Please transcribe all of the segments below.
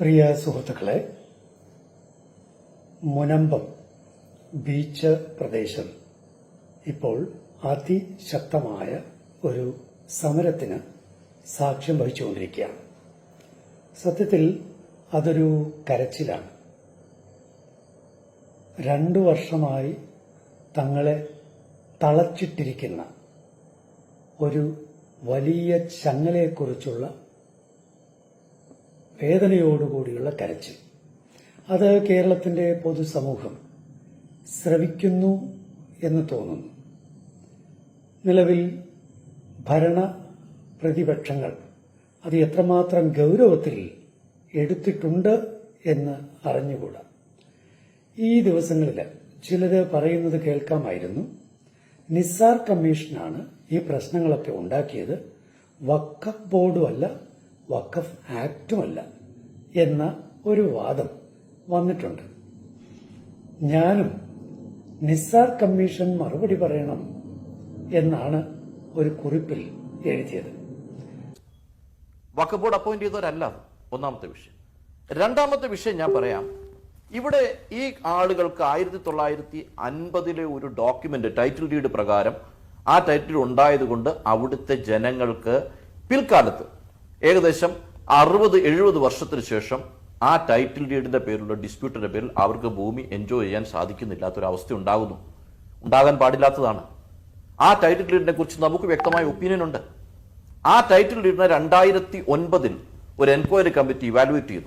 പ്രിയ സുഹൃത്തുക്കളെ മുനമ്പം ബീച്ച് പ്രദേശം ഇപ്പോൾ അതിശക്തമായ ഒരു സമരത്തിന് സാക്ഷ്യം വഹിച്ചുകൊണ്ടിരിക്കുകയാണ്. സത്യത്തിൽ അതൊരു കരച്ചിലാണ്. രണ്ടു വർഷമായി തങ്ങളെ തളച്ചിട്ടിരിക്കുന്ന ഒരു വലിയ ചങ്ങലയെക്കുറിച്ചുള്ള വേദനയോടുകൂടിയുള്ള കരച്ചിൽ. അത് കേരളത്തിന്റെ പൊതുസമൂഹം ശ്രവിക്കുന്നു എന്ന് തോന്നുന്നു. നിലവിൽ ഭരണ പ്രതിപക്ഷങ്ങൾ അത് എത്രമാത്രം ഗൗരവത്തിൽ എടുത്തിട്ടുണ്ട് എന്ന് അറിഞ്ഞുകൂടാ. ഈ ദിവസങ്ങളിൽ ചിലര് പറയുന്നത് കേൾക്കാമായിരുന്നു. നിസാർ കമ്മീഷനാണ് ഈ പ്രശ്നങ്ങളൊക്കെ ഉണ്ടാക്കിയത്. വക്കഫ് ബോർഡുമല്ല വഖഫ് ആക്റ്റുമല്ല എന്ന ഒരു വാദം വന്നിട്ടുണ്ട്. ഞാനും നിസാർ കമ്മീഷൻ മറുപടി പറയണം എന്നാണ് ഒരു കുറിപ്പിൽ എഴുതിയത്. വഖഫ് ബോർഡ് അപ്പോയിന്റ് ചെയ്തവരല്ല ഒന്നാമത്തെ വിഷയം. രണ്ടാമത്തെ വിഷയം ഞാൻ പറയാം. ഇവിടെ ഈ ആളുകൾക്ക് ആയിരത്തി തൊള്ളായിരത്തി അൻപതിലെ ഒരു ഡോക്യുമെന്റ് ടൈറ്റിൽ ഡീഡ് പ്രകാരം ആ ടൈറ്റിൽ ഉണ്ടായതുകൊണ്ട് അവിടുത്തെ ജനങ്ങൾക്ക് പിൽക്കാലത്ത് ഏകദേശം അറുപത് എഴുപത് വർഷത്തിന് ശേഷം ആ ടൈറ്റിൽ ഡീഡിന്റെ പേരിലുള്ള ഡിസ്പ്യൂട്ടിന്റെ പേരിൽ അവർക്ക് ഭൂമി എൻജോയ് ചെയ്യാൻ സാധിക്കുന്നില്ലാത്തൊരവസ്ഥ ഉണ്ടാകുന്നു ഉണ്ടാകാൻ പാടില്ലാത്തതാണ്. ആ ടൈറ്റിൽ ഡീഡിനെ കുറിച്ച് നമുക്ക് വ്യക്തമായ ഒപ്പീനിയൻ ഉണ്ട്. ആ ടൈറ്റിൽ ഡീഡിനെ രണ്ടായിരത്തി ഒൻപതിൽ ഒരു എൻക്വയറി കമ്മിറ്റി ഇവാലുവേറ്റ് ചെയ്തു.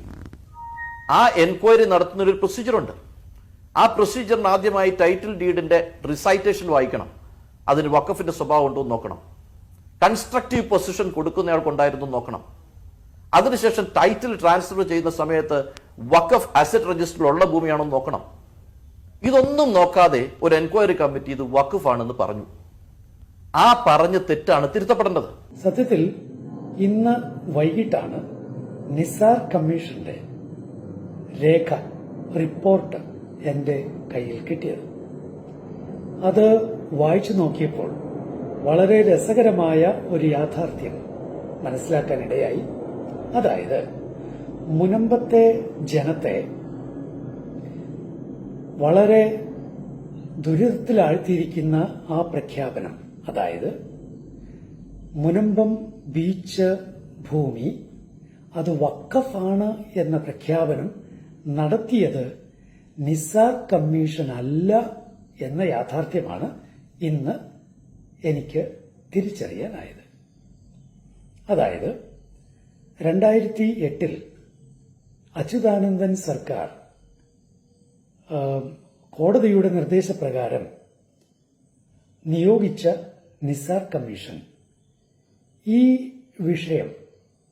ആ എൻക്വയറി നടത്തുന്ന ഒരു പ്രൊസീജിയർ ഉണ്ട്. ആ പ്രൊസീജിയറിന് ആദ്യമായി ടൈറ്റിൽ ഡീഡിന്റെ റിസൈറ്റേഷൻ വായിക്കണം. അതിന് വക്കഫിന്റെ സ്വഭാവം ഉണ്ടോ എന്ന് നോക്കണം. കൺസ്ട്രക്റ്റീവ് പൊസിഷൻ കൊടുക്കുന്നയാൾക്കുണ്ടായിരുന്നു നോക്കണം. അതിനുശേഷം ടൈറ്റിൽ ട്രാൻസ്ഫർ ചെയ്യുന്ന സമയത്ത് വക്കഫ് അസറ്റ് രജിസ്റ്ററിൽ ഉള്ള ഭൂമിയാണോ നോക്കണം. ഇതൊന്നും നോക്കാതെ ഒരു എൻക്വയറി കമ്മിറ്റി ഇത് വഖഫ് ആണെന്ന് പറഞ്ഞു. ആ പറഞ്ഞ തെറ്റാണ് തിരുത്തപ്പെടേണ്ടത്. സത്യത്തിൽ ഇന്ന് വൈകിട്ടാണ് നിസാർ കമ്മീഷന്റെ രേഖ റിപ്പോർട്ട് എന്റെ കയ്യിൽ കിട്ടിയത്. അത് വായിച്ചു നോക്കിയപ്പോൾ വളരെ രസകരമായ ഒരു യാഥാർത്ഥ്യം മനസ്സിലാക്കാനിടയായി. അതായത് മുനമ്പത്തെ ജനത്തെ വളരെ ദുരിതത്തിലാഴ്ത്തിയിരിക്കുന്ന ആ പ്രഖ്യാപനം അതായത് മുനമ്പം ബീച്ച് ഭൂമി അത് വക്കഫാണ് എന്ന പ്രഖ്യാപനം നടത്തിയത് നിസാർ കമ്മീഷൻ അല്ല എന്ന യാഥാർത്ഥ്യമാണ് ഇന്ന് എനിക്ക് തിരിച്ചറിയാനായത്. അതായത് രണ്ടായിരത്തി എട്ടിൽ അച്യുതാനന്ദൻ സർക്കാർ കോടതിയുടെ നിർദ്ദേശപ്രകാരം നിയോഗിച്ച നിസാർ കമ്മീഷൻ ഈ വിഷയം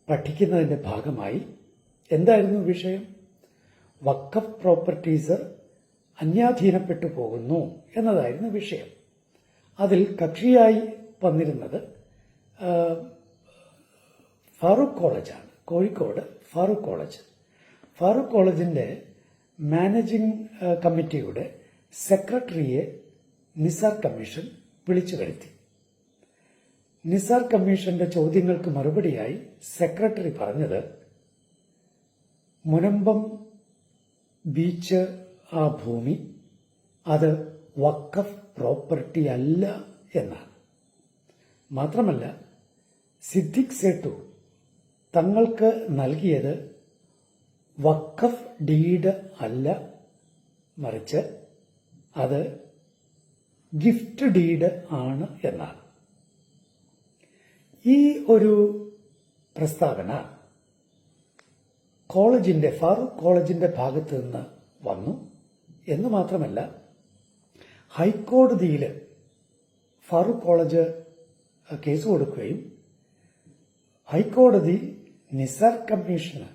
പഠിക്കുന്നതിന്റെ ഭാഗമായി എന്തായിരുന്നു വിഷയം? വക്കഫ് പ്രോപ്പർട്ടീസ് അന്യാധീനപ്പെട്ടു പോകുന്നു എന്നതായിരുന്നു വിഷയം. അതിൽ കക്ഷിയായി വന്നിരുന്നത് ഫാറൂഖ് കോളേജാണ്. കോഴിക്കോട് ഫാറൂഖ് കോളേജ്. ഫാറൂഖ് കോളേജിന്റെ മാനേജിംഗ് കമ്മിറ്റിയുടെ സെക്രട്ടറിയെ നിസാർ കമ്മീഷൻ വിളിച്ചു വരുത്തി. നിസാർ കമ്മീഷന്റെ ചോദ്യങ്ങൾക്ക് മറുപടിയായി സെക്രട്ടറി പറഞ്ഞത് മുനമ്പം ബീച്ച് ആ ഭൂമി അത് വക്കഫ് പ്രോപ്പർട്ടി അല്ല എന്നാണ്. മാത്രമല്ല സിദ്ദിഖ് സേട്ടു തങ്ങൾക്ക് നൽകിയത് വഖഫ് ഡീഡ് അല്ല മറിച്ച് അത് ഗിഫ്റ്റ് ഡീഡ് ആണ് എന്നാണ്. ഈ ഒരു പ്രസ്താവന കോളേജിന്റെ ഫാറൂഖ് കോളേജിന്റെ ഭാഗത്ത് നിന്ന് വന്നു എന്ന് മാത്രമല്ല ഹൈക്കോടതിയിൽ ഫാറൂഖ് കോളേജ് കേസ് കൊടുക്കുകയും ഹൈക്കോടതി നിസാർ കമ്മീഷന്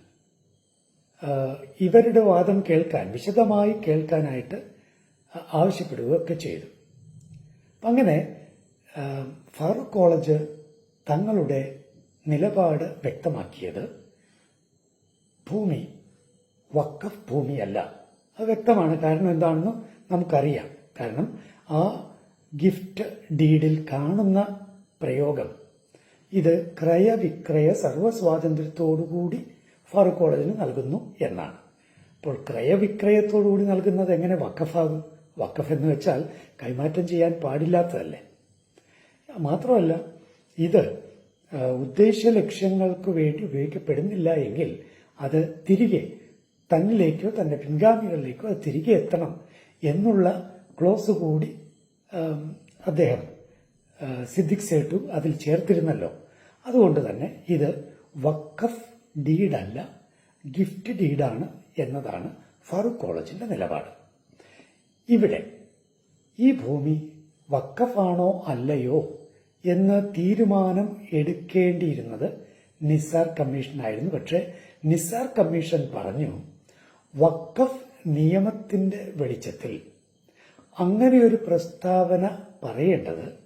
ഇവരുടെ വാദം കേൾക്കാൻ വിശദമായി കേൾക്കാനായിട്ട് ആവശ്യപ്പെടുകയൊക്കെ ചെയ്തു. അങ്ങനെ ഫറൂഖ് കോളേജ് തങ്ങളുടെ നിലപാട് വ്യക്തമാക്കിയത് ഭൂമി വക്കഫ് ഭൂമിയല്ല. അത് വ്യക്തമാണ്. കാരണം എന്താണെന്ന് നമുക്കറിയാം. കാരണം ആ ഗിഫ്റ്റ് ഡീഡിൽ കാണുന്ന പ്രയോഗം. ഇത് ക്രയവിക്രയ സർവസ്വാതന്ത്ര്യത്തോടുകൂടി ഫാറൂഖ് കോളേജിന് നൽകുന്നു എന്നാണ്. അപ്പോൾ ക്രയവിക്രയത്തോടുകൂടി നൽകുന്നത് എങ്ങനെ വക്കഫാകും വക്കഫ് എന്ന് വെച്ചാൽ കൈമാറ്റം ചെയ്യാൻ പാടില്ലാത്തതല്ലേ? മാത്രമല്ല ഇത് ഉദ്ദേശ ലക്ഷ്യങ്ങൾക്ക് വേണ്ടി ഉപയോഗിക്കപ്പെടുന്നില്ല എങ്കിൽ അത് തിരികെ തന്നിലേക്കോ തന്റെ പിൻഗാമികളിലേക്കോ അത് തിരികെ എത്തണം എന്നുള്ള ക്ലോസ് കൂടി അദ്ദേഹം സിദ്ദിഖ് സേട്ടു അതിൽ ചേർത്തിരുന്നല്ലോ. അതുകൊണ്ട് തന്നെ ഇത് വക്കഫ് ഡീഡല്ല ഗിഫ്റ്റ് ഡീഡാണ് എന്നതാണ് ഫാറൂഖ് കോളേജിന്റെ നിലപാട്. ഇവിടെ ഈ ഭൂമി വക്കഫാണോ അല്ലയോ എന്ന് തീരുമാനം എടുക്കേണ്ടിയിരുന്നത് നിസാർ കമ്മീഷനായിരുന്നു. പക്ഷേ നിസാർ കമ്മീഷൻ പറഞ്ഞു വക്കഫ് നിയമത്തിന്റെ വെളിച്ചത്തിൽ അങ്ങനെ ഒരു പ്രസ്താവന പറയേണ്ടത്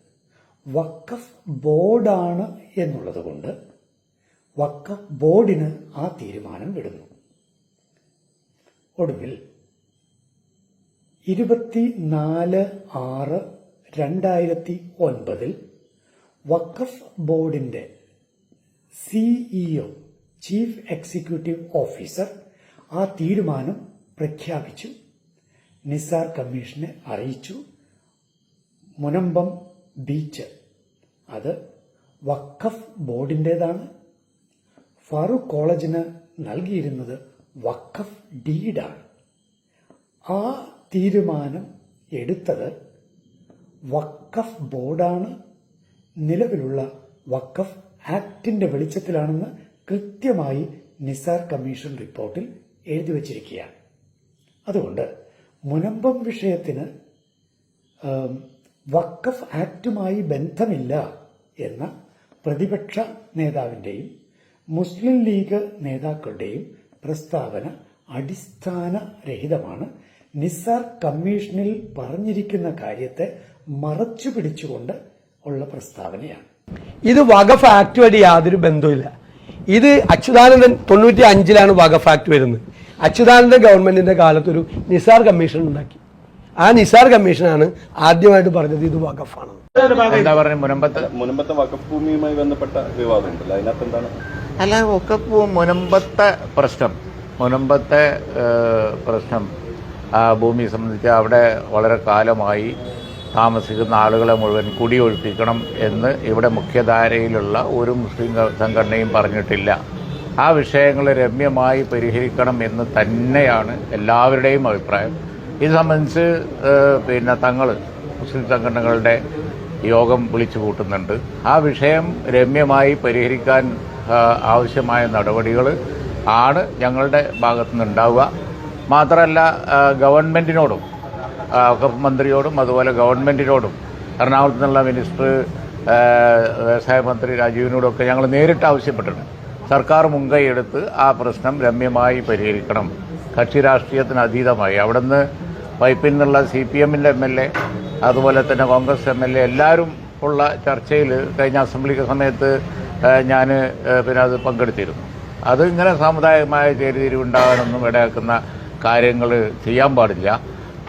വക്കഫ് ബോർഡാണ് എന്നുള്ളത് കൊണ്ട് വക്കഫ് ബോർഡിന് ആ തീരുമാനം വിടുന്നു. ഒടുവിൽ ഇരുപത്തി നാല് ആറ് രണ്ടായിരത്തി ഒൻപതിൽ വക്കഫ് ബോർഡിന്റെ സിഇഒ ചീഫ് എക്സിക്യൂട്ടീവ് ഓഫീസർ ആ തീരുമാനം പ്രഖ്യാപിച്ചു. നിസാർ കമ്മീഷനെ അറിയിച്ചു. മുനമ്പം ബീച്ച്. അത് വഖഫ് ബോർഡിന്റെതാണ് ഫാറൂഖ് കോളേജിന് നൽകിയിരുന്നത് വഖഫ് ഡീഡാണ്. ആ തീരുമാനം എടുത്തത് വഖഫ് ബോർഡാണ്. നിലവിലുള്ള വഖഫ് ആക്ടിന്റെ വെളിച്ചത്തിലാണെന്ന് കൃത്യമായി നിസാർ കമ്മീഷൻ റിപ്പോർട്ടിൽ എഴുതി വച്ചിരിക്കുകയാണ്. അതുകൊണ്ട് മുനമ്പം വിഷയത്തിന് വക്കഫ് ആക്ടുമായി ബന്ധമില്ല എന്ന പ്രതിപക്ഷ നേതാവിന്റെയും മുസ്ലിം ലീഗ് നേതാക്കളുടെയും പ്രസ്താവന അടിസ്ഥാനരഹിതമാണ്. നിസാർ കമ്മീഷനിൽ പറഞ്ഞിരിക്കുന്ന കാര്യത്തെ മറച്ചു പിടിച്ചുകൊണ്ട് ഉള്ള പ്രസ്താവനയാണ്. ഇത് വഖഫ് വഴി യാതൊരു ബന്ധവുമില്ല. ഇത് അച്യുതാനന്ദൻ തൊണ്ണൂറ്റി അഞ്ചിലാണ് വഖഫ് ആക്ട് വരുന്നത്. അച്യുതാനന്ദൻ ഗവൺമെന്റിന്റെ കാലത്തൊരു നിസാർ കമ്മീഷൻ ഉണ്ടാക്കി. ആ നിസാർ കമ്മീഷനാണ് ആദ്യമായിട്ട് പറഞ്ഞത് ഇത് വഖഫാണ് എന്താ പറയുക മുനമ്പത്ത്? മുനമ്പത്തെ വഖഫ് ഭൂമിയുമായി ബന്ധപ്പെട്ട വിവാദം ഉണ്ടല്ലോ അതിനകത്ത് എന്താണ്? അല്ല വഖഫ് മുനമ്പത്തെ പ്രശ്നം. മുനമ്പത്തെ പ്രശ്നം ആ ഭൂമി സംബന്ധിച്ച് അവിടെ വളരെ കാലമായി താമസിക്കുന്ന ആളുകളെ മുഴുവൻ കുടിയൊഴിപ്പിക്കണം എന്ന് ഇവിടെ മുഖ്യധാരയിലുള്ള ഒരു മുസ്ലിം സംഘടനയും പറഞ്ഞിട്ടില്ല. ആ വിഷയങ്ങൾ രമ്യമായി പരിഹരിക്കണം എന്ന് തന്നെയാണ് എല്ലാവരുടെയും അഭിപ്രായം. ഇത് സംബന്ധിച്ച് പിന്നെ തങ്ങൾ മുസ്ലിം സംഘടനകളുടെ യോഗം വിളിച്ചു കൂട്ടുന്നുണ്ട്. ആ വിഷയം രമ്യമായി പരിഹരിക്കാൻ ആവശ്യമായ നടപടികൾ ആണ് ഞങ്ങളുടെ ഭാഗത്തു നിന്നുണ്ടാവുക മാത്രമല്ല ഗവൺമെന്റിനോടും മന്ത്രിയോടും അതുപോലെ ഗവൺമെന്റിനോടും എറണാകുളത്ത് നിന്നുള്ള മിനിസ്റ്റർ വ്യവസായ മന്ത്രി രാജീവിനോടൊക്കെ ഞങ്ങൾ നേരിട്ട് ആവശ്യപ്പെട്ടിട്ടുണ്ട്. സർക്കാർ മുൻകൈയെടുത്ത് ആ പ്രശ്നം രമ്യമായി പരിഹരിക്കണം. കക്ഷി രാഷ്ട്രീയത്തിന് അതീതമായി. അവിടുന്ന് പൈപ്പിൽ നിന്നുള്ള സി പി എമ്മിന്റെ എം എൽ എ അതുപോലെ തന്നെ കോൺഗ്രസ് എം എൽ എ എല്ലാവരും ഉള്ള ചർച്ചയിൽ കഴിഞ്ഞ അസംബ്ലിക്ക് സമയത്ത് ഞാൻ പിന്നെ അത് പങ്കെടുത്തിരുന്നു. അത് ഇങ്ങനെ സാമുദായികമായ ചേരിതിരിവുണ്ടാകാനൊന്നും ഇടയാക്കുന്ന കാര്യങ്ങൾ ചെയ്യാൻ പാടില്ല.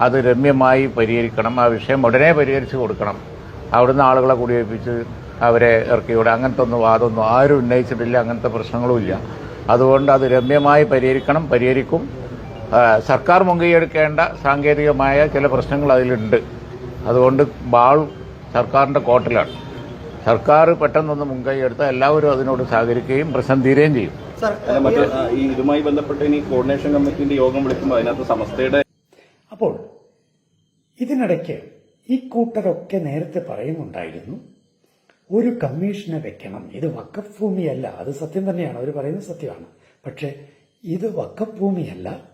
അത് രമ്യമായി പരിഹരിക്കണം. ആ വിഷയം ഉടനെ പരിഹരിച്ചു കൊടുക്കണം. അവിടുന്ന് ആളുകളെ കുടിയേൽപ്പിച്ച് അവരെ ഇറക്കിവിടെ അങ്ങനത്തെ ഒന്നും വാദമൊന്നും ആരും ഉന്നയിച്ചിട്ടില്ല. അങ്ങനത്തെ പ്രശ്നങ്ങളുമില്ല അതുകൊണ്ട് അത് രമ്യമായി പരിഹരിക്കണം പരിഹരിക്കും. സർക്കാർ മുൻകൈയെടുക്കേണ്ട സാങ്കേതികമായ ചില പ്രശ്നങ്ങൾ അതിലുണ്ട്. അതുകൊണ്ട് ബാൾ സർക്കാരിന്റെ കോട്ടിലാണ്. സർക്കാർ പെട്ടെന്നൊന്ന് മുൻകൈ എടുത്താൽ എല്ലാവരും അതിനോട് സഹകരിക്കുകയും പ്രശ്നം തീരുകയും ചെയ്യും. ഈ ഇതുമായി ബന്ധപ്പെട്ട് ഇനി കോർഡിനേഷൻ കമ്മിറ്റിന്റെ യോഗം വിളിക്കുമ്പോൾ അതിനകത്ത് സമസ്തയുടെ അപ്പോൾ ഇതിനിടയ്ക്ക് ഈ കൂട്ടരൊക്കെ നേരത്തെ പറയുന്നുണ്ടായിരുന്നു ഒരു കമ്മീഷനെ വെക്കണം. ഇത് വക്കഫ് ഭൂമിയല്ല അത് സത്യം തന്നെയാണ്. അവർ പറയുന്നത് സത്യമാണ്. പക്ഷേ ഇത് വക്കഫ് ഭൂമിയല്ല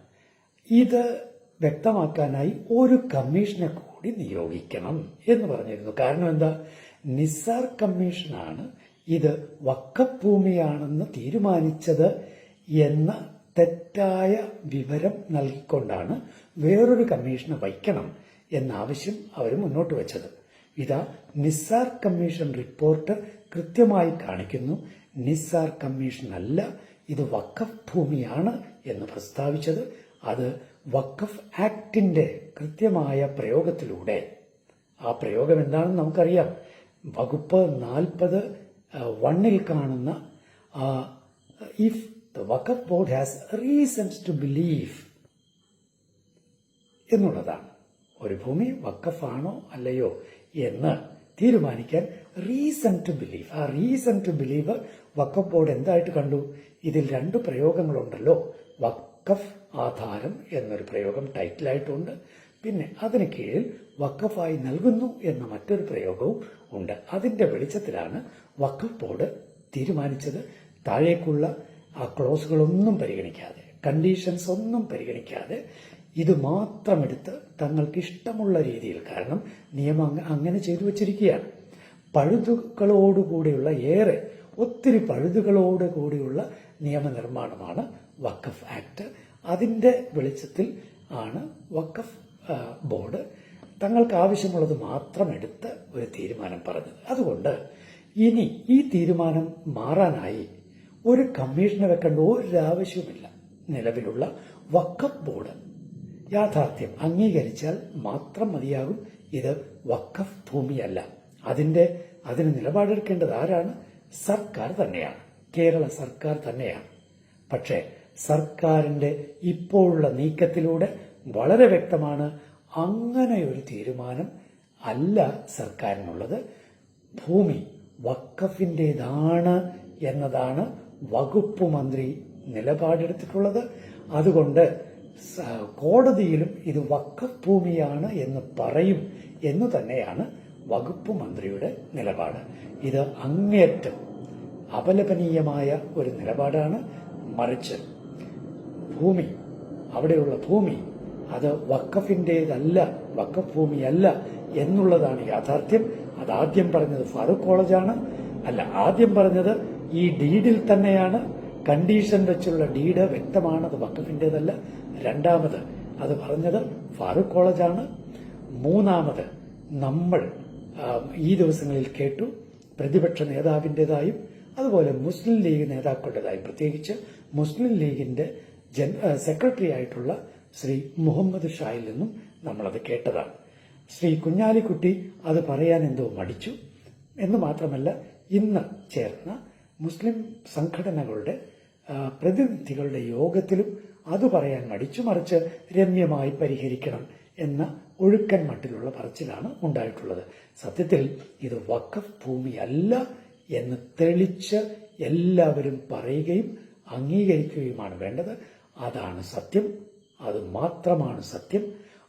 ഇത് വ്യക്തമാക്കാനായി ഒരു കമ്മീഷനെ കൂടി നിയോഗിക്കണം എന്ന് പറഞ്ഞിരുന്നു. കാരണം എന്താ? നിസാർ കമ്മീഷനാണ് ഇത് വക്കഫ് ഭൂമിയാണെന്ന് തീരുമാനിച്ചത് എന്ന തെറ്റായ വിവരം നൽകിക്കൊണ്ടാണ് വേറൊരു കമ്മീഷനെ വയ്ക്കണം എന്ന ആവശ്യം അവർ മുന്നോട്ട് വെച്ചത്. ഇതാ നിസ്സാർ കമ്മീഷൻ റിപ്പോർട്ട് കൃത്യമായി കാണിക്കുന്നു. നിസ്സാർ കമ്മീഷൻ അല്ല ഇത് വഖഫ് ഭൂമിയാണ് എന്ന് പ്രസ്താവിച്ചത്. അത് വഖഫ് ആക്ടിന്റെ കൃത്യമായ പ്രയോഗത്തിലൂടെ. ആ പ്രയോഗം എന്താണെന്ന് നമുക്കറിയാം. വകുപ്പ് നാൽപ്പത് വണ്ണിൽ കാണുന്ന if the Waqf board has reasons to believe എന്നുള്ളതാണ്. ഒരു ഭൂമി വക്കഫാണോ അല്ലയോ എന്ന് തീരുമാനിക്കാൻ റീസൺ ടു ബിലീവ് ആ reason to believe Waqf board എന്തായിട്ട് കണ്ടു? ഇതിൽ രണ്ട് പ്രയോഗങ്ങളുണ്ടല്ലോ. വക്കഫ് ആധാരം എന്നൊരു പ്രയോഗം ടൈറ്റിലായിട്ടുണ്ട് പിന്നെ അതിന് കീഴിൽ വക്കഫായി നൽകുന്നു എന്ന മറ്റൊരു പ്രയോഗവും ഉണ്ട്. അതിന്റെ വെളിച്ചത്തിലാണ് വക്കഫ് ബോർഡ് തീരുമാനിച്ചത്. താഴേക്കുള്ള ആ ക്ലോസുകളൊന്നും പരിഗണിക്കാതെ കണ്ടീഷൻസ് ഒന്നും പരിഗണിക്കാതെ ഇത് മാത്രമെടുത്ത് തങ്ങൾക്ക് ഇഷ്ടമുള്ള രീതിയിൽ കാരണം നിയമം അങ്ങനെ ചെയ്തു വച്ചിരിക്കുകയാണ്. പഴുതുകളോടുകൂടിയുള്ള ഏറെ ഒത്തിരി പഴുതുകളോട് കൂടിയുള്ള നിയമനിർമ്മാണമാണ് വഖഫ് ആക്ട്. അതിന്റെ വെളിച്ചത്തിൽ ആണ് വഖഫ് ബോർഡ് തങ്ങൾക്ക് ആവശ്യമുള്ളത് മാത്രം എടുത്ത് ഒരു തീരുമാനം പറഞ്ഞത്. അതുകൊണ്ട് ഇനി ഈ തീരുമാനം മാറാനായി ഒരു കമ്മീഷനെ വെക്കേണ്ട ഒരു ആവശ്യവുമില്ല നിലവിലുള്ള വക്കഫ് ബോർഡ് യാഥാർത്ഥ്യം അംഗീകരിച്ചാൽ മാത്രം മതിയാകും. ഇത് വഖഫ് ഭൂമിയല്ല. അതിന്റെ അതിന് നിലപാടെടുക്കേണ്ടത് ആരാണ്? സർക്കാർ തന്നെയാണ്. കേരള സർക്കാർ തന്നെയാണ്. പക്ഷേ സർക്കാരിന്റെ ഇപ്പോഴുള്ള നീക്കത്തിലൂടെ വളരെ വ്യക്തമാണ് അങ്ങനെ ഒരു തീരുമാനം അല്ല സർക്കാരിനുള്ളത്. ഭൂമി വക്കഫിന്റെതാണ് എന്നതാണ് വകുപ്പ് മന്ത്രി നിലപാടെടുത്തിട്ടുള്ളത്. അതുകൊണ്ട് കോടതിയിലും ഇത് വക്കഫ് ഭൂമിയാണ് എന്ന് പറയും എന്ന് തന്നെയാണ് വകുപ്പ് മന്ത്രിയുടെ നിലപാട്. ഇത് അങ്ങേറ്റം അപലപനീയമായ ഒരു നിലപാടാണ്. മറിച്ച് ഭൂമി അവിടെയുള്ള ഭൂമി അത് വക്കഫിന്റേതല്ല വക്കഫ് ഭൂമിയല്ല എന്നുള്ളതാണ് യാഥാർത്ഥ്യം. അത് ആദ്യം പറഞ്ഞത് ഫാറൂഖ് കോളേജാണ്. അല്ല ആദ്യം പറഞ്ഞത് ഈ ഡീഡിൽ തന്നെയാണ്. കണ്ടീഷൻ വെച്ചുള്ള ഡീഡ് വ്യക്തമാണ് അത് വക്കഫിന്റെതല്ല രണ്ടാമത് അത് പറഞ്ഞത് ഫാറൂഖ് കോളേജാണ്. മൂന്നാമത് നമ്മൾ ഈ ദിവസങ്ങളിൽ കേട്ടു പ്രതിപക്ഷ നേതാവിന്റെതായും അതുപോലെ മുസ്ലിം ലീഗ് നേതാക്കളുടേതായും. പ്രത്യേകിച്ച് മുസ്ലിം ലീഗിന്റെ സെക്രട്ടറി ആയിട്ടുള്ള ശ്രീ മുഹമ്മദ് ഷായിൽ നിന്നും നമ്മളത് കേട്ടതാണ്. ശ്രീ കുഞ്ഞാലിക്കുട്ടി അത് പറയാൻ എന്തോ മടിച്ചു. എന്ന് മാത്രമല്ല ഇന്ന് ചേർന്ന മുസ്ലിം സംഘടനകളുടെ പ്രതിനിധികളുടെ യോഗത്തിലും അത് പറയാൻ അടിച്ചു മറിച്ച് രമ്യമായി പരിഹരിക്കണം എന്ന ഒഴുക്കൻ മട്ടിലുള്ള പറച്ചിലാണ് ഉണ്ടായിട്ടുള്ളത്. സത്യത്തിൽ ഇത് വഖഫ് ഭൂമിയല്ല എന്ന് തെളിച്ച് എല്ലാവരും പറയുകയും അംഗീകരിക്കുകയുമാണ് വേണ്ടത്. അതാണ് സത്യം. അത് മാത്രമാണ് സത്യം.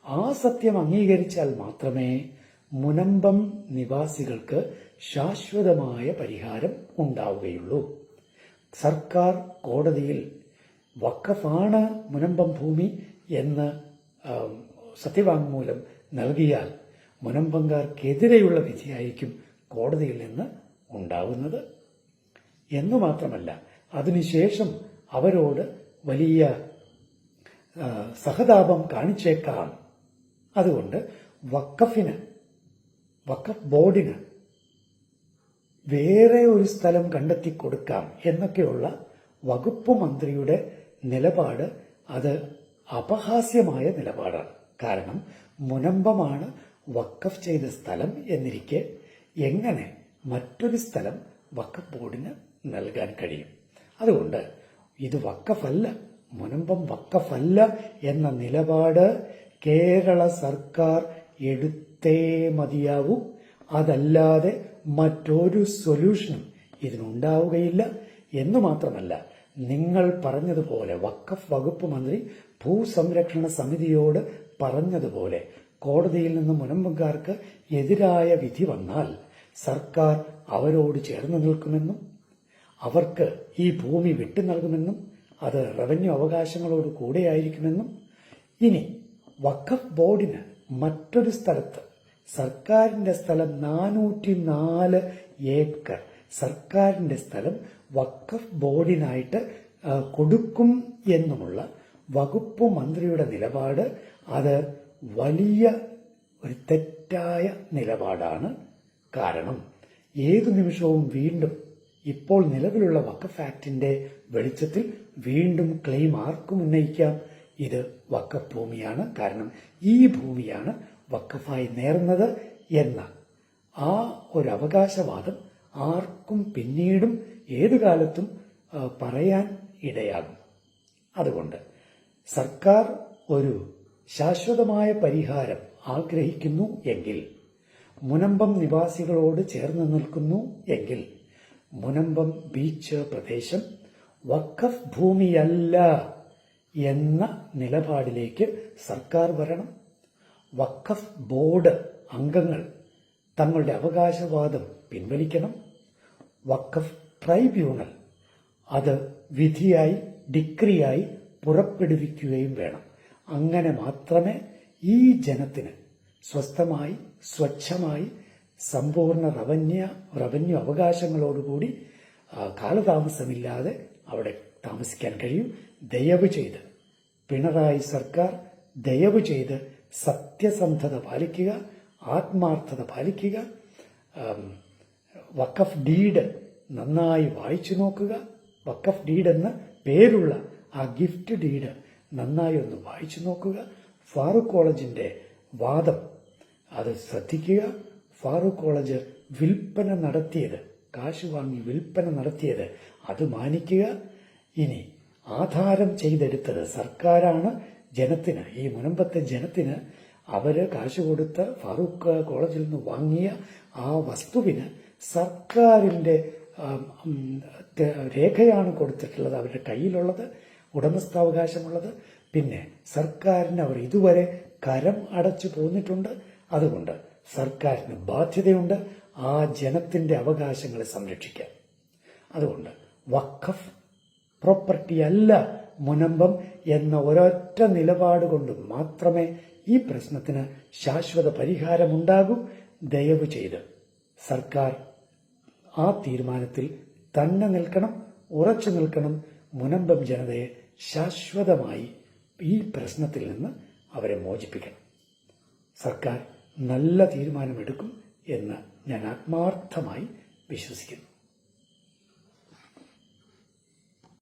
ആ സത്യം അംഗീകരിച്ചാൽ മാത്രമേ മുനമ്പം നിവാസികൾക്ക് ശാശ്വതമായ പരിഹാരം ഉണ്ടാവുകയുള്ളൂ. സർക്കാർ കോടതിയിൽ വക്കഫാണ് മുനമ്പം ഭൂമി എന്ന് സത്യവാങ്മൂലം നൽകിയാൽ മുനമ്പങ്കാർക്കെതിരെയുള്ള വിധിയായിരിക്കും കോടതിയിൽ നിന്ന് ഉണ്ടാവുന്നത്. എന്നു മാത്രമല്ല അതിനുശേഷം അവരോട് വലിയ സഹതാപം കാണിച്ചേക്കാം. അതുകൊണ്ട് വക്കഫിന് വക്കഫ് ബോർഡിന് വേറെ ഒരു സ്ഥലം കണ്ടെത്തി കൊടുക്കാം എന്നൊക്കെയുള്ള വകുപ്പ് മന്ത്രിയുടെ നിലപാട് അത് അപഹാസ്യമായ നിലപാടാണ്. കാരണം മുനമ്പമാണ് വക്കഫ് ചെയ്ത സ്ഥലം എന്നിരിക്കെ എങ്ങനെ മറ്റൊരു സ്ഥലം വക്കഫ് ബോർഡിന് നൽകാൻ കഴിയും. അതുകൊണ്ട് ഇത് വക്കഫല്ല മുനമ്പം വക്കഫല്ല എന്ന നിലപാട് കേരള സർക്കാർ എടുത്തേ മതിയാവൂ. അതല്ലാതെ മറ്റൊരു സൊല്യൂഷനും ഇതിനുണ്ടാവുകയില്ല. എന്ന് മാത്രമല്ല നിങ്ങൾ പറഞ്ഞതുപോലെ വക്കഫ് വകുപ്പ് മന്ത്രി ഭൂസംരക്ഷണ സമിതിയോട് പറഞ്ഞതുപോലെ കോടതിയിൽ നിന്ന് മുനമ്പുകാർക്ക് എതിരായ വിധി വന്നാൽ സർക്കാർ അവരോട് ചേർന്ന് നിൽക്കുമെന്നും അവർക്ക് ഈ ഭൂമി വിട്ടു നൽകുമെന്നും അത് റവന്യൂ അവകാശങ്ങളോട് കൂടെയായിരിക്കുമെന്നും ഇനി വഖഫ് ബോർഡിന് മറ്റൊരു സ്ഥലത്ത് സർക്കാരിന്റെ സ്ഥലം നാനൂറ്റി നാല് ഏക്കർ. സർക്കാരിന്റെ സ്ഥലം വഖഫ് ബോർഡിനായിട്ട് കൊടുക്കും എന്നുമുള്ള വകുപ്പ് മന്ത്രിയുടെ നിലപാട്. അത് വലിയ ഒരു തെറ്റായ നിലപാടാണ്. കാരണം ഏതു നിമിഷവും വീണ്ടും ഇപ്പോൾ നിലവിലുള്ള വഖഫ് ആക്ടിന്റെ വെളിച്ചത്തിൽ വീണ്ടും ക്ലെയിം ആർക്കും ഉന്നയിക്കാം. ഇത് വഖഫ് ഭൂമിയാണ്. കാരണം ഈ ഭൂമിയാണ് വഖഫായി നേർന്നത് എന്ന ആ ഒരു അവകാശവാദം ആർക്കും പിന്നീടും ഏതു കാലത്തും പറയാൻ ഇടയാകും. അതുകൊണ്ട് സർക്കാർ ഒരു ശാശ്വതമായ പരിഹാരം ആഗ്രഹിക്കുന്നു എങ്കിൽ മുനമ്പം നിവാസികളോട് ചേർന്ന് നിൽക്കുന്നു എങ്കിൽ മുനമ്പം ബീച്ച് പ്രദേശം വഖഫ് ഭൂമിയല്ല എന്ന നിലപാടിലേക്ക് സർക്കാർ വരണം. വഖഫ് ബോർഡ് അംഗങ്ങൾ തങ്ങളുടെ അവകാശവാദം പിൻവലിക്കണം. വഖഫ് ട്രൈബ്യൂണൽ അത് വിധിയായി ഡിക്രിയായി പുറപ്പെടുവിക്കുകയും വേണം. അങ്ങനെ മാത്രമേ ഈ ജനത്തിന് സ്വസ്ഥമായി സ്വച്ഛമായി സമ്പൂർണ റവന്യ റവന്യൂ അവകാശങ്ങളോടുകൂടി കാലതാമസമില്ലാതെ അവിടെ താമസിക്കാൻ കഴിയും. ദയവ് ചെയ്ത് പിണറായി സർക്കാർ ദയവ് ചെയ്ത് സത്യസന്ധത പാലിക്കുക ആത്മാർത്ഥത പാലിക്കുക വക്കഫ് ഡീഡ് നന്നായി വായിച്ചു നോക്കുക. വക്കഫ് ഡീഡ് എന്ന പേരുള്ള ആ ഗിഫ്റ്റ് ഡീഡ് നന്നായി ഒന്ന് വായിച്ചു നോക്കുക. ഫാറൂഖ് കോളേജിന്റെ വാദം അത് ശ്രദ്ധിക്കുക. ഫാറൂഖ് കോളേജ് വിൽപ്പന നടത്തിയത് കാശ് വാങ്ങി വിൽപ്പന നടത്തിയത് അത് മാനിക്കുക. ഇനി ആധാരം ചെയ്തെടുത്തത് സർക്കാരാണ്. ജനത്തിന് ഈ മുനമ്പത്തെ ജനത്തിന് അവർ കാശ് കൊടുത്ത് ഫാറൂഖ് കോളേജിൽ നിന്ന് വാങ്ങിയ ആ വസ്തുവിന് തെ- രേഖയാണ് കൊടുത്തിട്ടുള്ളത് അവരുടെ കയ്യിലുള്ളത് ഉടമസ്ഥാവകാശമുള്ളത്. പിന്നെ സർക്കാരിന് അവർ ഇതുവരെ കരം അടച്ചു പോന്നിട്ടുണ്ട്. അതുകൊണ്ട് സർക്കാരിന് ബാധ്യതയുണ്ട് ആ ജനത്തിന്റെ അവകാശങ്ങളെ സംരക്ഷിക്കാൻ. അതുകൊണ്ട് വഖഫ് പ്രോപ്പർട്ടി അല്ല മുനമ്പം എന്ന ഒരൊറ്റ നിലപാട് കൊണ്ട് മാത്രമേ ഈ പ്രശ്നത്തിന് ശാശ്വത പരിഹാരമുണ്ടാകൂ ദയവ് ചെയ്ത് സർക്കാർ ആ തീരുമാനത്തിൽ തന്നെ നിൽക്കണം ഉറച്ചു നിൽക്കണം. മുനമ്പം ജനതയെ ശാശ്വതമായി ഈ പ്രശ്നത്തിൽ നിന്ന് അവരെ മോചിപ്പിക്കണം. സർക്കാർ നല്ല തീരുമാനമെടുക്കും എന്ന് ഞാൻ ആത്മാർത്ഥമായി വിശ്വസിക്കുന്നു.